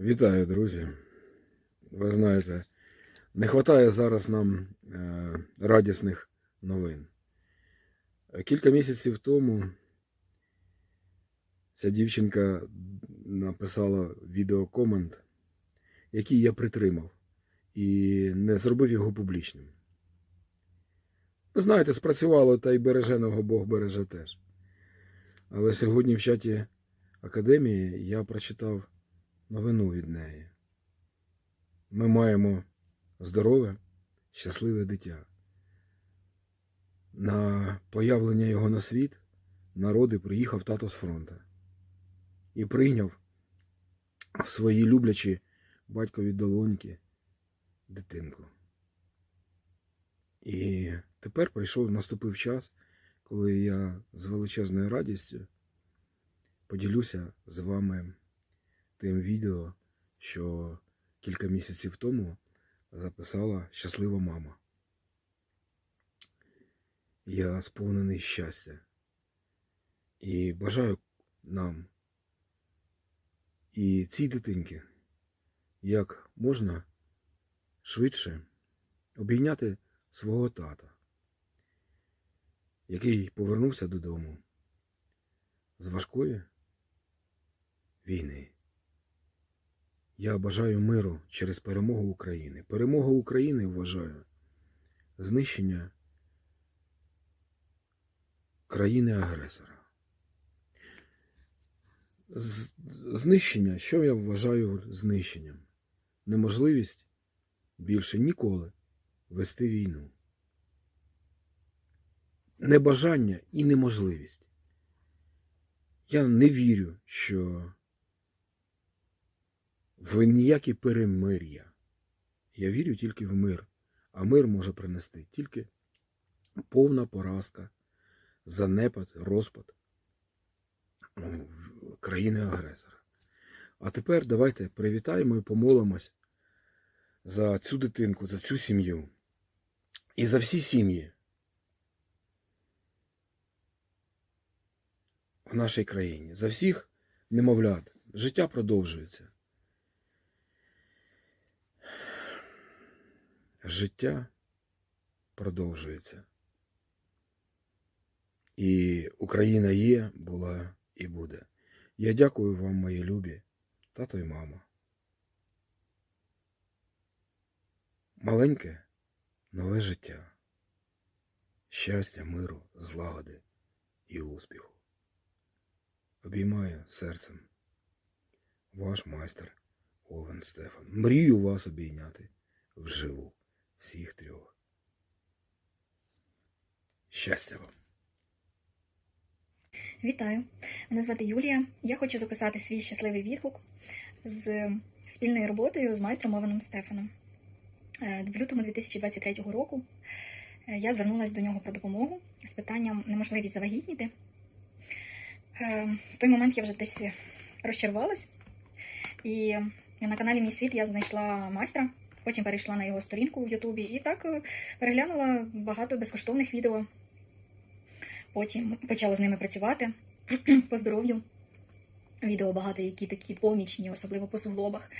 Вітаю, друзі. Ви знаєте, не вистачає зараз нам е, радісних новин. Кілька місяців тому ця дівчинка написала відеокомент, який я притримав і не зробив його публічним. Ви знаєте, спрацювало та й береженого Бог береже теж. Але сьогодні в чаті академії я прочитав новину від неї. Ми маємо здорове, щасливе дитя. На появлення його на світ народи приїхав тато з фронту і прийняв в свої люблячі батькові долоньки дитинку. І тепер прийшов, наступив час, коли я з величезною радістю поділюся з вами тим відео, що кілька місяців тому записала щаслива мама. Я сповнений щастя і бажаю нам і цій дитинки як можна швидше обійняти свого тата, який повернувся додому з важкої війни. Я бажаю миру через перемогу України. Перемога України вважаю знищення країни-агресора. Знищення, що я вважаю знищенням? Неможливість більше ніколи вести війну. Небажання і неможливість. Я не вірю, що в ніякі перемир'я. Я вірю тільки в мир, а мир може принести тільки повна поразка, занепад, розпад країни-агресора. А тепер давайте привітаємо і помолимось за цю дитинку, за цю сім'ю і за всі сім'ї в нашій країні, за всіх немовлят. Життя продовжується. Життя продовжується. І Україна є, була і буде. Я дякую вам, мої любі, тато і мама. Маленьке нове життя. Щастя, миру, злагоди і успіху. Обіймаю серцем. Ваш майстер Овен Стефан. Мрію вас обійняти вживу всіх трьох. Щастя вам! Вітаю! Мене звати Юлія. Я хочу записати свій щасливий відгук з спільною роботою з майстром Ованом Стефаном. Е, В лютому 2023 року е, я звернулася до нього про допомогу з питанням неможливість завагітніти. Е, В той момент я вже десь розчарувалась, і на каналі Мій світ я знайшла майстра, потім перейшла на його сторінку в Ютубі і так е, переглянула багато безкоштовних відео. Потім почала з ними працювати по здоров'ю. Відео багато, які такі помічні, особливо по суглобах.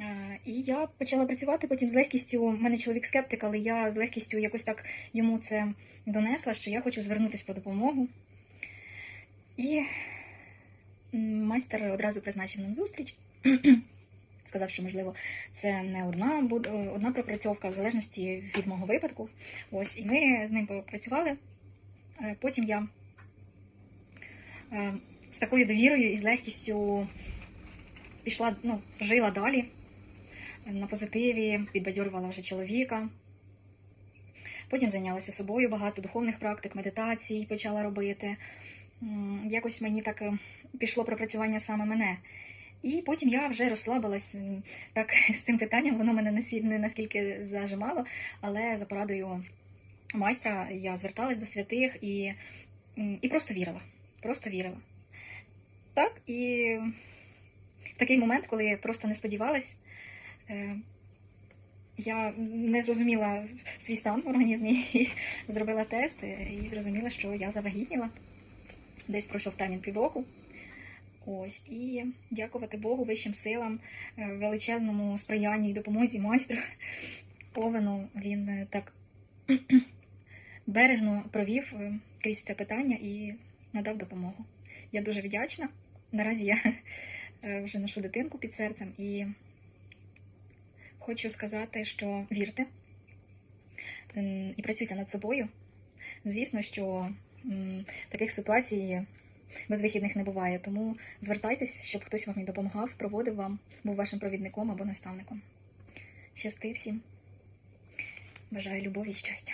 Е, І я почала працювати потім з легкістю. У мене чоловік скептик, але я з легкістю якось так йому це донесла, що я хочу звернутися по допомогу. І майстер одразу призначив нам зустріч. Сказав, що можливо це не одна буде одна пропрацьовка, в залежності від мого випадку. Ось, і ми з ним попрацювали. Е, Потім я е, з такою довірою і з легкістю пішла, ну, жила далі е, на позитиві, підбадьорювала вже чоловіка. Потім зайнялася собою, багато духовних практик, медитацій почала робити. Якось мені так е, пішло пропрацювання саме мене. І потім я вже розслабилась так з цим питанням, воно мене не наскільки зажимало, але за порадою майстра я зверталась до святих і, і просто вірила. Просто вірила. Так, і в такий момент, коли я просто не сподівалась, е, я не зрозуміла свій стан в організмі і зробила тест е, і зрозуміла, що я завагітніла. Десь пройшов термін півроку. Ось і дякувати Богу, вищим силам, е, величезному сприянню і допомозі майстру Овену. Він е, так бережно провів е, крізь це питання і надав допомогу. Я дуже вдячна. Наразі я вже ношу дитинку під серцем і хочу сказати, що вірте і працюйте над собою. Звісно, що таких ситуацій безвихідних не буває, тому звертайтесь, щоб хтось вам і допомагав, проводив вам, був вашим провідником або наставником. Щасти всім. Бажаю любові і щастя.